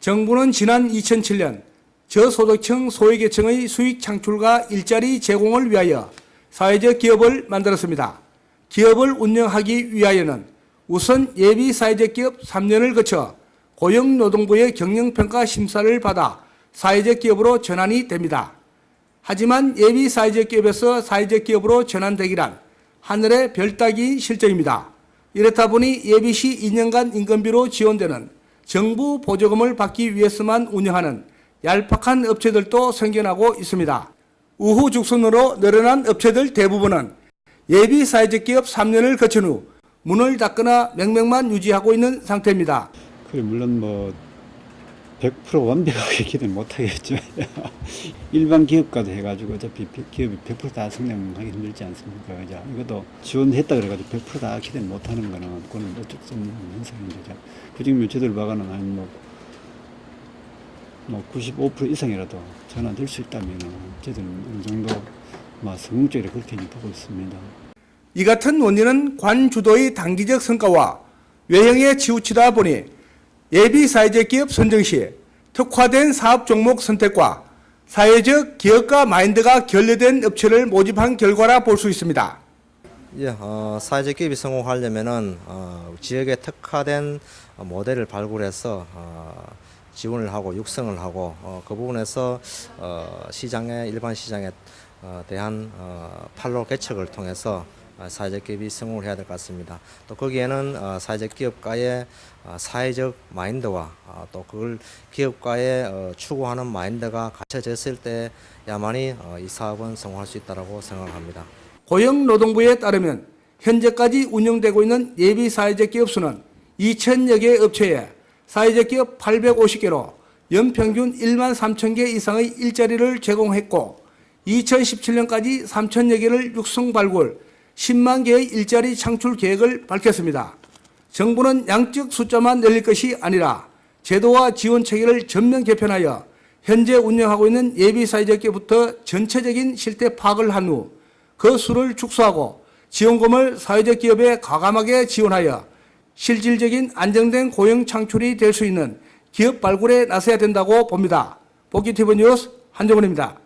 정부는 지난 2007년 저소득층 소외계층의 수익 창출과 일자리 제공을 위하여 사회적 기업을 만들었습니다. 기업을 운영하기 위하여는 우선 예비 사회적 기업 3년을 거쳐 고용노동부의 경영평가 심사를 받아 사회적 기업으로 전환이 됩니다. 하지만 예비 사회적 기업에서 사회적 기업으로 전환되기란 하늘의 별 따기 실정입니다. 이렇다 보니 예비 시 2년간 인건비로 지원되는 정부 보조금을 받기 위해서만 운영하는 얄팍한 업체들도 생겨나고 있습니다. 우후죽순으로 늘어난 업체들 대부분은 예비 사회적 기업 3년을 거친 후 문을 닫거나 명명만 유지하고 있는 상태입니다. 그래 물론 뭐 100% 완벽하게 기대는 못하겠지만 일반 기업과도 해가지고 어차피 비- 기업이 100%다 성장하기 힘들지 않습니까? 그죠? 이것도 지원했다 그래가지고 100%다 기대는 못하는 거는 그건 어쩔 수 없는 현상인 거죠. 그 지금 저들 봐가는 한 뭐 뭐95% 이상이라도 전환될 수 있다면 저들은 어느 정도 뭐 성공적으로 그렇게 보고 있습니다. 이 같은 원인은 관 주도의 단기적 성과와 외형에 치우치다 보니 예비 사회적 기업 선정 시 특화된 사업 종목 선택과 사회적 기업가 마인드가 결여된 업체를 모집한 결과라 볼 수 있습니다. 예, 어, 사회적 기업이 성공하려면은 어, 지역에 특화된 어, 모델을 발굴해서 어, 지원을 하고 육성을 하고 어, 그 부분에서 어, 시장에 일반 시장에 어, 대한 어, 판로 개척을 통해서 어, 사회적 기업이 성공을 해야 될 것 같습니다. 또 거기에는 어, 사회적 기업가의 어, 사회적 마인드와 어, 또 그걸 기업가의 어, 추구하는 마인드가 갖춰졌을 때야만이 어, 이 사업은 성공할 수 있다라고 생각을 합니다. 고용노동부에 따르면 현재까지 운영되고 있는 예비 사회적 기업 수는 2천여 개 업체에 사회적 기업 850개로 연평균 1만 3천 개 이상의 일자리를 제공했고 2017년까지 3천여 개를 육성 발굴 10만 개의 일자리 창출 계획을 밝혔습니다. 정부는 양적 숫자만 늘릴 것이 아니라 제도와 지원 체계를 전면 개편하여 현재 운영하고 있는 예비 사회적 기업부터 전체적인 실태 파악을 한 후 그 수를 축소하고 지원금을 사회적 기업에 과감하게 지원하여 실질적인 안정된 고용 창출이 될 수 있는 기업 발굴에 나서야 된다고 봅니다. 보기티브 뉴스 한정훈입니다.